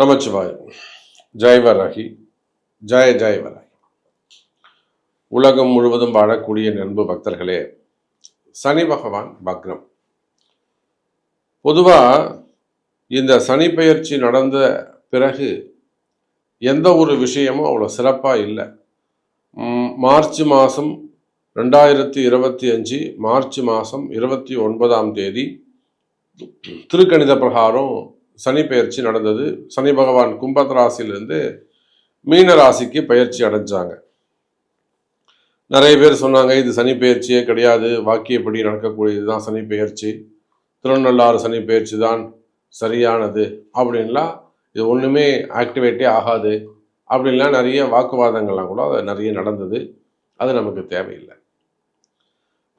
நமச்சிவாய். ஜெயவராகி ஜெய ஜெயவராகி உலகம் முழுவதும் வாழக்கூடிய நண்பு பக்தர்களே சனி பகவான் பக்ரம். பொதுவாக இந்த சனி பெயர்ச்சி நடந்த பிறகு எந்த ஒரு விஷயமும் அவ்வளோ சிறப்பாக இல்லை. மார்ச் மாதம் ரெண்டாயிரத்தி இருபத்தி அஞ்சு மார்ச் மாதம் இருபத்தி ஒன்பதாம் தேதி திருக்கணித பிரகாரம் சனி பெயர்ச்சி நடந்தது. சனி பகவான் கும்பத் ராசியிலிருந்து மீன ராசிக்கு பயிற்சி அடைஞ்சாங்க. நிறைய பேர் சொன்னாங்க இது சனி பெயர்ச்சியே கிடையாது. வாக்கியப்படி நடக்கக்கூடியது தான் சனி பெயர்ச்சி. திருநள்ளாறு சனி பெயர்ச்சி தான் சரியானது அப்படின்லாம் இது ஒன்றுமே ஆக்டிவேட்டே ஆகாது அப்படின்லாம் நிறைய வாக்குவாதங்கள்லாம் கூட அது நிறைய நடந்தது. அது நமக்கு தேவையில்லை.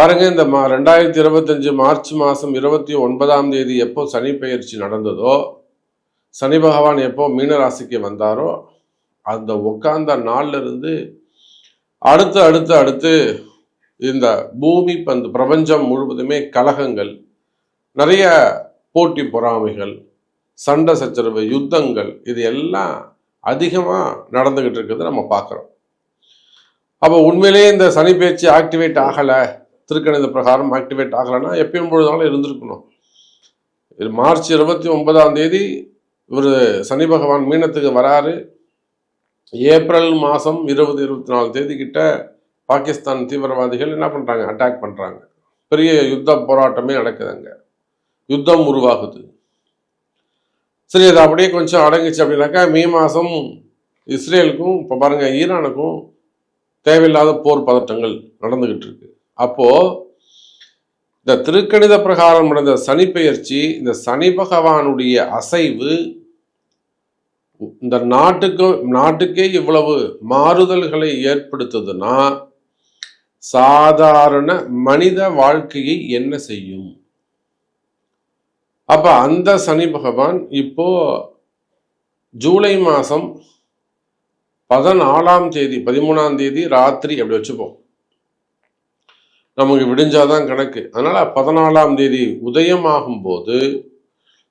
பாருங்க இந்த மா ரெண்டாயிரத்தி இருபத்தஞ்சு மார்ச் மாதம் இருபத்தி ஒன்பதாம் தேதி எப்போ சனி பயிற்சி நடந்ததோ சனி பகவான் எப்போ மீனராசிக்கு வந்தாரோ அந்த உட்கார்ந்த நாள்ல இருந்து அடுத்து அடுத்து அடுத்து இந்த பூமி பந்து பிரபஞ்சம் முழுவதுமே கலகங்கள் நிறைய போட்டி பொறாமைகள் சண்டை சச்சரவு யுத்தங்கள் இது எல்லாம் அதிகமாக நடந்துக்கிட்டு இருக்கிறது நம்ம பார்க்குறோம். அப்போ உண்மையிலேயே இந்த சனி பேச்சு ஆக்டிவேட் ஆகலை. திருக்கணித பிரகாரம் ஆக்டிவேட் ஆகலைன்னா எப்பயும் பொழுதாலும் இருந்திருக்கணும். இது மார்ச் இருபத்தி ஒன்பதாம் தேதி இவர் சனி பகவான் மீனத்துக்கு வராரு. ஏப்ரல் மாதம் இருபது இருபத்தி நாலு தேதி கிட்ட பாகிஸ்தான் தீவிரவாதிகள் என்ன பண்ணுறாங்க அட்டாக் பண்ணுறாங்க பெரிய யுத்த போராட்டமே நடக்குதுங்க யுத்தம் உருவாகுது. சரி அது அப்படியே கொஞ்சம் அடங்குச்சு அப்படின்னாக்கா மே மாதம் இஸ்ரேலுக்கும் இப்போ பாருங்கள் ஈரானுக்கும் தேவையில்லாத போர் பதட்டங்கள் நடந்துக்கிட்டு இருக்கு. அப்போ இந்த திருக்கணித பிரகாரம் நடந்த சனி பெயர்ச்சி இந்த சனி பகவானுடைய அசைவு இந்த நாட்டுக்கு நாட்டுக்கே இவ்வளவு மாறுதல்களை ஏற்படுத்துதுன்னா சாதாரண மனித வாழ்க்கையை என்ன செய்யும்? அப்ப அந்த சனி பகவான் இப்போ ஜூலை மாசம் பதினாலாம் தேதி பதிமூணாம் தேதி ராத்திரி அப்படி வச்சுப்போம். நமக்கு விடிஞ்சாதான் கணக்கு. அதனால பதினாலாம் தேதி உதயமாகும் போது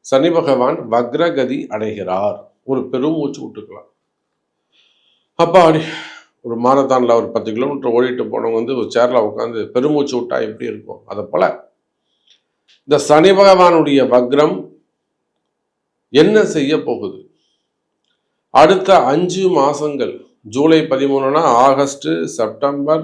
சனி பகவான் வக்ரகதி அடைகிறார். ஒரு பெரும் மூச்சு விட்டுக்கலாம். அப்பா அப்படி ஒரு மாரத்தானில் ஒரு பத்து கிலோமீட்டர் ஓடிட்டு போனவங்க வந்து ஒரு சேரில் உட்காந்து பெருமூச்சு விட்டா எப்படி இருக்கும்? அதை போல இந்த சனி பகவானுடைய வக்ரம் என்ன செய்ய போகுது? அடுத்த அஞ்சு மாதங்கள் ஜூலை பதிமூணுனா August September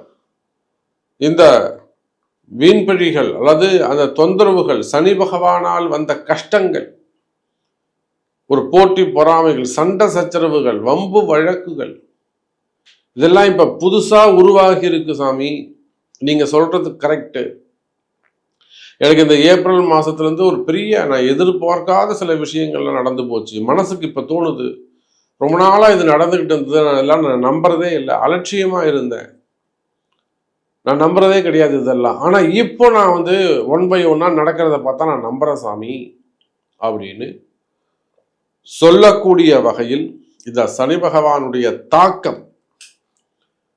இந்த வீண்பழிகள் அல்லது அந்த தொந்தரவுகள் சனி பகவானால் வந்த கஷ்டங்கள் ஒரு போட்டி பொறாமைகள் சண்டை சச்சரவுகள் வம்பு வழக்குகள் இதெல்லாம் இப்ப புதுசா உருவாகி இருக்கு சாமி. நீங்க சொல்றது கரெக்டு எனக்கு இந்த ஏப்ரல் மாசத்துல இருந்து ஒரு பெரிய நான் எதிர்பார்க்காத சில விஷயங்கள்லாம் நடந்து போச்சு. மனசுக்கு இப்ப தோணுது. ரொம்ப நாளா இது நடந்துகிட்டு இருந்தது. நான் எல்லாம் நான் நம்புறதே இல்லை. அலட்சியமா இருந்தேன். நான் நம்புறதே கிடையாது இதெல்லாம். ஆனா இப்போ நான் வந்து ஒன் பை ஒன்னா நடக்கிறத பார்த்தா நான் நம்புறேன் சாமி அப்படின்னு சொல்லக்கூடிய வகையில் இந்த சனி பகவானுடைய தாக்கம்.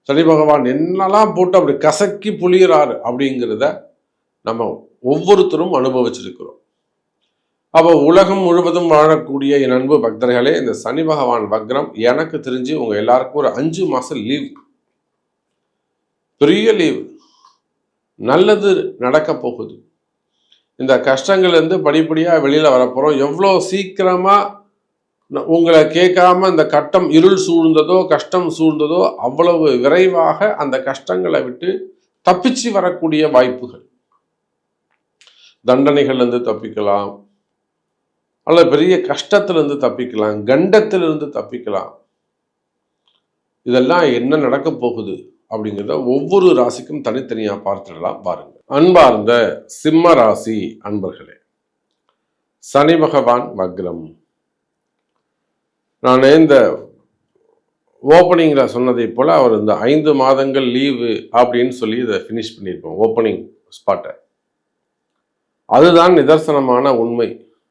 சனி பகவான் என்னெல்லாம் போட்டு அப்படி கசக்கி புளியறாரு அப்படிங்கிறத நம்ம ஒவ்வொருத்தரும் அனுபவிச்சிருக்கிறோம். அப்போ உலகம் முழுவதும் வாழக்கூடிய என் அன்பு பக்தர்களே இந்த சனி பகவான் வக்ரம் எனக்கு தெரிஞ்சு உங்கள் எல்லாருக்கும் ஒரு அஞ்சு மாதம் லீவ் பெரிய லீவு. நல்லது நடக்க போகுது. இந்த கஷ்டங்கள்லேருந்து படிப்படியாக வெளியில் வரப்போகிறோம் எவ்வளோ சீக்கிரமாக உங்களை கேட்காம இந்த கட்டம் இருள் சூழ்ந்ததோ கஷ்டம் சூழ்ந்ததோ அவ்வளவு விரைவாக அந்த கஷ்டங்களை விட்டு தப்பிச்சு வரக்கூடிய வாய்ப்புகள். தண்டனைகள்லேருந்து தப்பிக்கலாம். அல்லது பெரிய கஷ்டத்திலிருந்து தப்பிக்கலாம். கண்டத்திலிருந்து தப்பிக்கலாம். இதெல்லாம் என்ன நடக்க போகுது? அப்படிங்கிறத ஒவ்வொரு ராசிக்கும் தனித்தனியாக பார்த்துடலாம் பாருங்கள் அன்பார்ந்த சிம்ம ராசி அன்பர்களே சனி பகவான் வக்ரம். நான் இந்த ஓப்பனிங்கில் சொன்னதை போல் அவர் இந்த ஐந்து மாதங்கள் லீவு அப்படின்னு சொல்லி இதை ஃபினிஷ் பண்ணியிருப்போம் ஓப்பனிங் ஸ்பாட்டை. அதுதான் நிதர்சனமான உண்மை.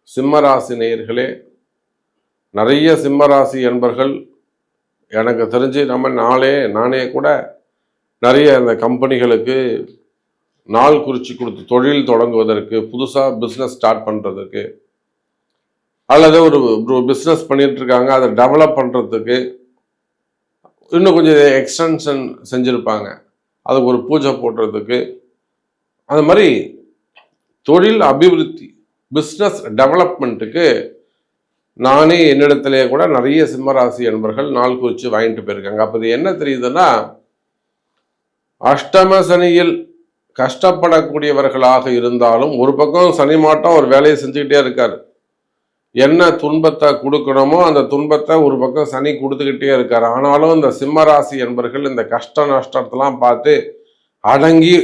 சிம்மராசி நேயர்களே நிறைய சிம்மராசி என்பர்கள் எனக்கு தெரிஞ்சு நம்ம நாளே நானே கூட நிறைய அந்த கம்பெனிகளுக்கு நாள் குறித்து கொடுத்து தொழில் தொடங்குவதற்கு புதுசாக பிஸ்னஸ் ஸ்டார்ட் பண்ணுறதுக்கு அல்லது ஒரு பிஸ்னஸ் பண்ணிகிட்ருக்காங்க அதை டெவலப் பண்ணுறதுக்கு இன்னும் கொஞ்சம் எக்ஸ்டென்ஷன் செஞ்சுருப்பாங்க. அதுக்கு ஒரு பூஜை போடுறதுக்கு. அது மாதிரி தொழில் அபிவிருத்தி பிஸ்னஸ் டெவலப்மெண்ட்டுக்கு நானே என்னிடத்துலேயே கூட நிறைய சிம்மராசி என்பர்கள் நாள் குறித்து வாங்கிட்டு போயிருக்காங்க. அப்போ இது என்ன தெரியுதுன்னா அஷ்டம சனியில் கஷ்டப்படக்கூடியவர்களாக இருந்தாலும் ஒரு பக்கம் சனி மாட்டம் ஒரு வேலையை செஞ்சுக்கிட்டே இருக்கார். என்ன துன்பத்தை கொடுக்கணுமோ அந்த துன்பத்தை ஒரு பக்கம் சனி கொடுத்துக்கிட்டே இருக்கார். ஆனாலும் இந்த சிம்மராசி என்பர்கள் இந்த கஷ்ட நஷ்டத்தெல்லாம் பார்த்து அடங்கி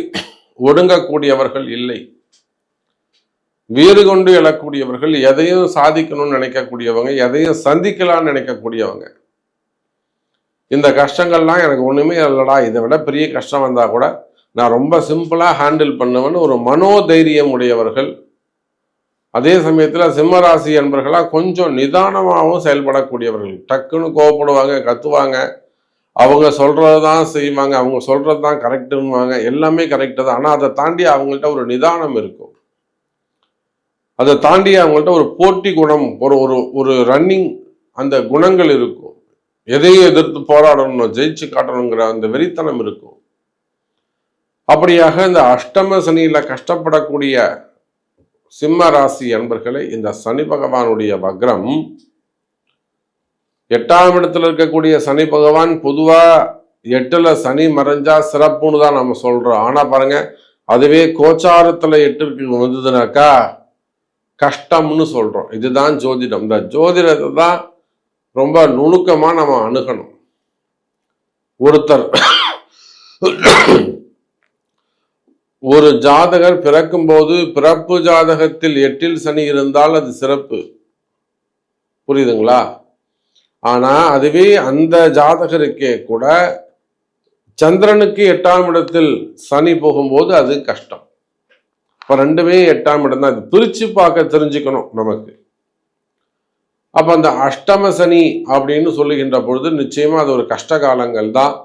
ஒடுங்கக்கூடியவர்கள் இல்லை. வீறு கொண்டு எழக்கூடியவர்கள் எதையும் சாதிக்கணும்னு நினைக்கக்கூடியவங்க எதையும் சந்திக்கலாம்னு நினைக்கக்கூடியவங்க. இந்த கஷ்டங்கள்லாம் எனக்கு ஒன்றுமே இல்லைடா இதை விட பெரிய கஷ்டம் வந்தால் கூட நான் ரொம்ப சிம்பிளாக ஹேண்டில் பண்ணுவேன்னு ஒரு மனோதைரியம் உடையவர்கள். அதே சமயத்தில் சிம்மராசி என்பர்களாக கொஞ்சம் நிதானமாகவும் செயல்படக்கூடியவர்கள். டக்குன்னு கோவப்படுவாங்க கத்துவாங்க. அவங்க சொல்கிறது தான் செய்வாங்க அவங்க சொல்கிறது தான் கரெக்டுன்னுவாங்க எல்லாமே கரெக்டு தான். ஆனால் அதை தாண்டி அவங்கள்ட்ட ஒரு நிதானம் இருக்கும். அதை தாண்டி அவங்கள்ட்ட ஒரு போட்டி குணம் ஒரு ஒரு ஒரு ரன்னிங் அந்த குணங்கள் இருக்கும். எதையும் எதிர்த்து போராடணும் ஜெயிச்சு காட்டணுங்கிற அந்த வெறித்தனம் இருக்கும். அப்படியாக இந்த அஷ்டம சனியில கஷ்டப்படக்கூடிய சிம்ம ராசி அன்பர்களை இந்த சனி பகவானுடைய வக்ரம் எட்டாம் இடத்துல இருக்கக்கூடிய சனி பகவான் பொதுவா எட்டுல சனி மறைஞ்சா சிறப்புன்னு தான் நம்ம சொல்றோம். ஆனா பாருங்க அதுவே கோச்சாரத்துல எட்டுக்கு வந்ததுனாக்கா கஷ்டம்னு சொல்றோம். இதுதான் ஜோதிடம். இந்த ஜோதிடத்தை தான் ரொம்ப நுணுக்கமா நம்ம அணுகணும். ஒருத்தர் ஒரு ஜாதகர் பிறக்கும்போது பிறப்பு ஜாதகத்தில் எட்டில் சனி இருந்தால் அது சிறப்பு. புரியுதுங்களா? ஆனா அதுவே அந்த ஜாதகருக்கே கூட சந்திரனுக்கு எட்டாம் இடத்தில் சனி போகும்போது அது கஷ்டம். இப்போ ரெண்டுமே எட்டாம் இடம் தான். அது பிரிச்சு பார்க்க தெரிஞ்சுக்கணும் நமக்கு. அப்போ அந்த அஷ்டம சனி அப்படின்னு சொல்லுகின்ற பொழுது நிச்சயமாக அது ஒரு கஷ்ட காலங்கள் தான்.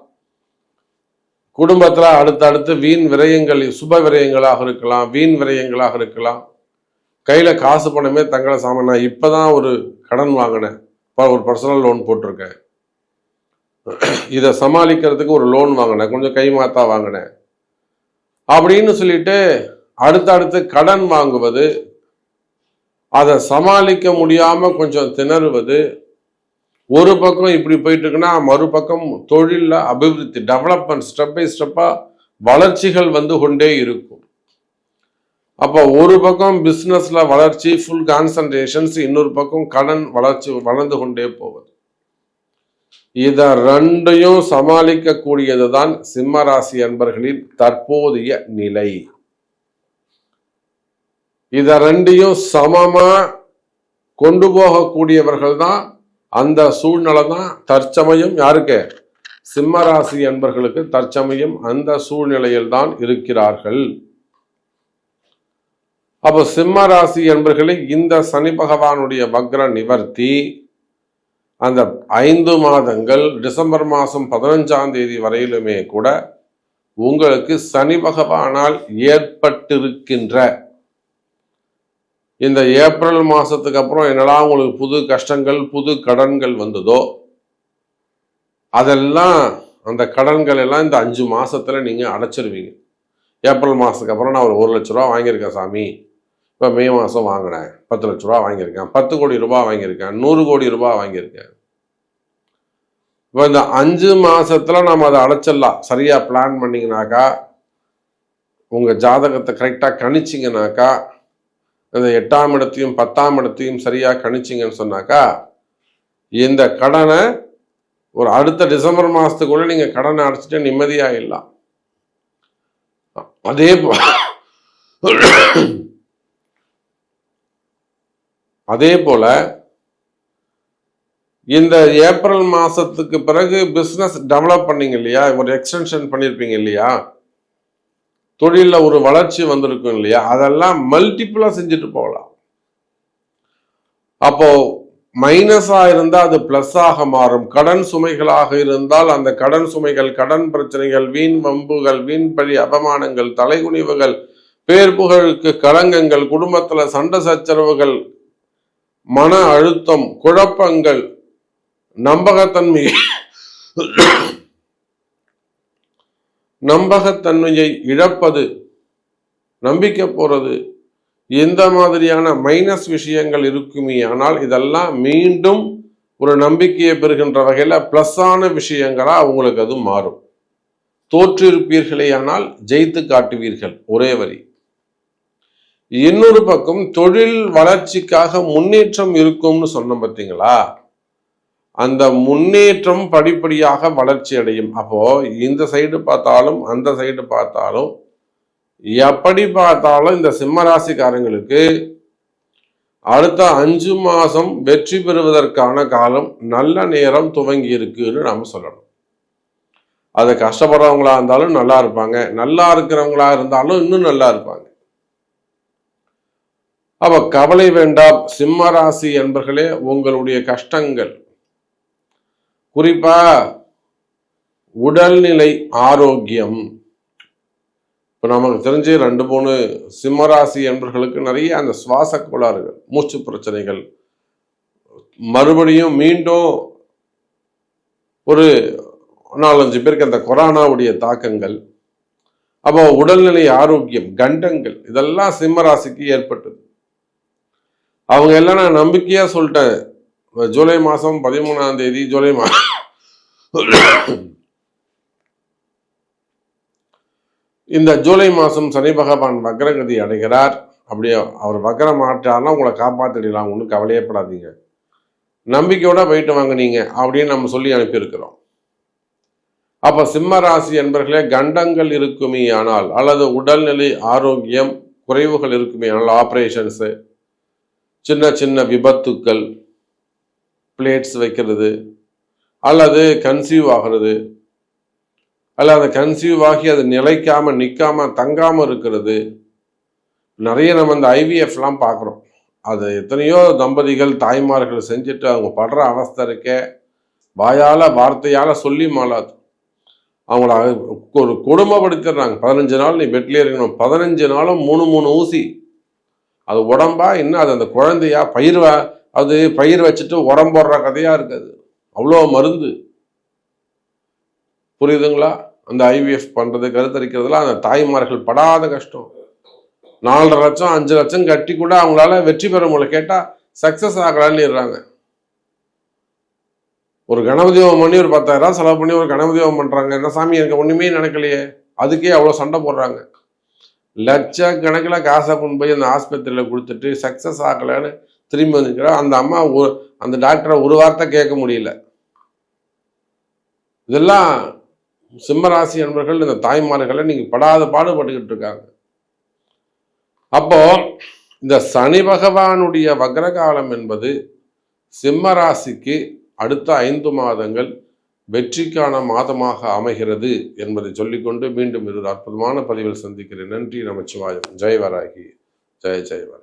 குடும்பத்தில் அடுத்தடுத்து வீண் விரயங்கள் சுப விரயங்களாக இருக்கலாம் வீண் விரயங்களாக இருக்கலாம். கையில் காசு பணமே தங்களை சாமான். நான் இப்பதான் ஒரு கடன் வாங்கினேன். ஒரு பர்சனல் லோன் போட்டிருக்கேன். இதை சமாளிக்கிறதுக்கு ஒரு லோன் வாங்கினேன். கொஞ்சம் கை மாத்தா வாங்கினேன். அப்படின்னு சொல்லிட்டு அடுத்தடுத்து கடன் வாங்குவது அதை சமாளிக்க முடியாம கொஞ்சம் திணறுவது ஒரு பக்கம் இப்படி போயிட்டு இருக்குன்னா மறுபக்கம் தொழிலில் அபிவிருத்தி டெவலப்மெண்ட் ஸ்டெப் பை ஸ்டெப்பா வளர்ச்சிகள் வந்து கொண்டே இருக்கும். அப்போ ஒரு பக்கம் பிஸ்னஸ்ல வளர்ச்சி ஃபுல் கான்சன்ட்ரேஷன்ஸ் இன்னொரு பக்கம் கடன் வளர்ச்சி வளர்ந்து கொண்டே போவது. இதை ரெண்டையும் சமாளிக்கக்கூடியது தான் சிம்மராசி அன்பர்களின் தற்போதைய நிலை. இத ரெண்டையும் சமமா கொண்டு போகக்கூடியவர்கள் தான் அந்த சூழ்நிலை தான் தற்சமயம் யாருக்கு? சிம்மராசி என்பர்களுக்கு தற்சமயம் அந்த சூழ்நிலையில் தான் இருக்கிறார்கள். அப்போ சிம்ம ராசி என்பர்களை இந்த சனி பகவானுடைய வக்ர நிவர்த்தி அந்த ஐந்து மாதங்கள் டிசம்பர் மாதம் பதினஞ்சாம் தேதி வரையிலுமே கூட உங்களுக்கு சனி பகவானால் ஏற்பட்டிருக்கின்ற இந்த ஏப்ரல் மாதத்துக்கு அப்புறம் என்னெல்லாம் உங்களுக்கு புது கஷ்டங்கள் புது கடன்கள் வந்ததோ அதெல்லாம் அந்த கடன்கள் எல்லாம் இந்த அஞ்சு மாதத்தில் நீங்கள் அடைச்சிருவீங்க. ஏப்ரல் மாதத்துக்கு அப்புறம் நான் ஒரு ஒரு லட்ச ரூபா வாங்கியிருக்கேன் சாமி. இப்போ மே மாதம் வாங்கினேன் பத்து லட்ச ரூபா வாங்கியிருக்கேன். பத்து கோடி ரூபா வாங்கியிருக்கேன். நூறு கோடி ரூபா வாங்கியிருக்கேன். இப்போ இந்த அஞ்சு மாதத்தில் நம்ம அதை அடைச்சிடலாம். சரியாக பிளான் பண்ணிங்கனாக்கா உங்கள் ஜாதகத்தை கரெக்டாக கணிச்சிங்கனாக்கா இந்த எட்டாம் இடத்தையும் பத்தாம் இடத்தையும் சரியாக கணிச்சிங்கன்னு சொன்னாக்கா இந்த கடனை ஒரு அடுத்த டிசம்பர் மாதத்துக்குள்ளே நீங்கள் கடனை அடைச்சிட்டு நிம்மதியாக இல்லாம் அதே அதே போல இந்த ஏப்ரல் மாதத்துக்கு பிறகு பிஸ்னஸ் டெவலப் பண்ணீங்க இல்லையா? ஒரு எக்ஸ்டென்ஷன் பண்ணியிருப்பீங்க இல்லையா? தொழில்ல ஒரு வளர்ச்சி வந்திருக்கும் இல்லையா? அதெல்லாம் மல்டிப்புளாக செஞ்சுட்டு போகலாம். அப்போ மைனஸாக இருந்தால் அது ப்ளஸ்ஸாக ஆக மாறும். கடன் சுமைகளாக இருந்தால் அந்த கடன் சுமைகள் கடன் பிரச்சனைகள் வீண் வம்புகள் வீண் பழி அபமானங்கள் தலைகுனிவுகள் பேர் புகழுக்கு களங்கங்கள் குடும்பத்துல சண்டை சச்சரவுகள் மன அழுத்தம் குழப்பங்கள் நம்பகத்தன்மை நம்பகத்தன்மையை இழப்பது நம்பிக்கை போறது எந்த மாதிரியான மைனஸ் விஷயங்கள் இருக்குமே ஆனால் இதெல்லாம் மீண்டும் ஒரு நம்பிக்கையை பெறுகின்ற வகையில் ப்ளஸ்ஸான விஷயங்களா அவங்களுக்கு அது மாறும். தோற்றிருப்பீர்களே ஆனால் ஜெயித்து காட்டுவீர்கள் ஒரே வரி. இன்னொரு பக்கம் தொழில் வளர்ச்சிக்காக முன்னேற்றம் இருக்கும்னு சொன்னோம் பார்த்தீங்களா அந்த முன்னேற்றம் படிப்படியாக வளர்ச்சி அடையும். அப்போ இந்த சைடு பார்த்தாலும் அந்த சைடு பார்த்தாலும் எப்படி பார்த்தாலும் இந்த சிம்மராசிக்காரங்களுக்கு அடுத்த அஞ்சு மாதம் வெற்றி பெறுவதற்கான காலம் நல்ல நேரம் துவங்கி இருக்குன்னு நாம் சொல்லணும். அது கஷ்டப்படுறவங்களா இருந்தாலும் நல்லா இருப்பாங்க. நல்லா இருக்கிறவங்களா இருந்தாலும் இன்னும் நல்லா இருப்பாங்க. அப்போ கவலை வேண்டாம். சிம்ம ராசி என்பர்களே உங்களுடைய கஷ்டங்கள் குறிப்பா உடல்நிலை ஆரோக்கியம். இப்போ நமக்கு தெரிஞ்சு ரெண்டு மூணு சிம்மராசி என்பர்களுக்கு நிறைய அந்த சுவாச கோளாறுகள் மூச்சு பிரச்சனைகள். மறுபடியும் மீண்டும் ஒரு நாலஞ்சு பேருக்கு அந்த கொரோனாவுடைய தாக்கங்கள். அப்போ உடல்நிலை ஆரோக்கியம் கண்டங்கள் இதெல்லாம் சிம்மராசிக்கு ஏற்பட்டது. அவங்க எல்லாம் நான் நம்பிக்கையா சொல்லிட்டேன். ஜூலை மாதம் பதிமூணாம் தேதி ஜூலை மாதம். இந்த ஜூலை மாதம் சனி பகவான் வக்ரகதி அடைகிறார். அப்படியே அவர் வக்ரம் ஆற்றார்னா உங்களை காப்பாற்றிடலாம் ஒன்றும் கவலையப்படாதீங்க. நம்பிக்கையோட போயிட்டு வாங்கினீங்க அப்படின்னு நம்ம சொல்லி அனுப்பியிருக்கிறோம். அப்போ சிம்ம ராசி என்பர்களே கண்டங்கள் இருக்குமே ஆனால் அல்லது உடல்நிலை ஆரோக்கியம் குறைவுகள் இருக்குமே ஆனால் ஆப்ரேஷன்ஸு சின்ன சின்ன விபத்துக்கள் பிளேட்ஸ் வைக்கிறது அல்லது கன்சீவ் ஆகிறது அல்ல அதை கன்சீவ் ஆகி அது நிலைக்காம நிற்காம தங்காம இருக்கிறது. நிறைய நம்ம இந்த ஐவிஎஃப்லாம் பார்க்குறோம். அது எத்தனையோ தம்பதிகள் தாய்மார்கள் செஞ்சுட்டு அவங்க படுற அவஸ்தை இருக்கே. வாயால் வார்த்தையால் சொல்லி மாளாது. அவங்கள ஒரு கொடுமைப்படுத்திடுறாங்க. பதினஞ்சு நாள் நீ பெட்லேயே இருக்கணும். பதினஞ்சு நாளும் மூணு மூணு ஊசி. அது உடம்பா இன்னும் அது அந்த குழந்தையா பயிர் அது பயிர் வச்சுட்டு உடம்போடுற கதையாக இருக்காது. அவ்வளோ மருந்து. புரியுதுங்களா? அந்த ஐவிஎஃப் பண்ணுறது கருத்தரிக்கிறதுலாம் அந்த தாய்மார்கள் படாத கஷ்டம். நாலரை லட்சம் அஞ்சு லட்சம் கட்டி கூட அவங்களால வெற்றி பெற முடியல. கேட்டால் சக்ஸஸ் ஆகலான்னு ஒரு கணபதி பண்ணி ஒரு பத்தாயிரம் செலவு பண்ணி ஒரு கணபதி பண்ணுறாங்க என்ன சாமி எனக்கு ஒன்றுமே நடக்கலையே. அதுக்கே அவ்வளோ சண்டை போடுறாங்க. லட்சக்கணக்கில் காசை கொண்டு போய் அந்த ஆஸ்பத்திரியில் கொடுத்துட்டு சக்ஸஸ் ஆகலைன்னு திரும்பி வந்துக்கிறோம் அந்த அம்மா அந்த டாக்டரை ஒரு வார்த்தை கேட்க முடியல. இதெல்லாம் சிம்மராசி நண்பர்கள் இந்த தாய்மார்களை நீங்கள் படாத பாடுபட்டுக்கிட்டு இருக்காங்க. அப்போ இந்த சனி பகவானுடைய வக்ரகாலம் என்பது சிம்மராசிக்கு அடுத்த ஐந்து மாதங்கள் வெற்றிக்கான மாதமாக அமைகிறது என்பதை சொல்லிக்கொண்டு மீண்டும் இரு அற்புதமான பதிவில் சந்திக்கிறேன். நன்றி நமச்சிவாயம். ஜெயவராகி. ஜெய ஜெயவராகி.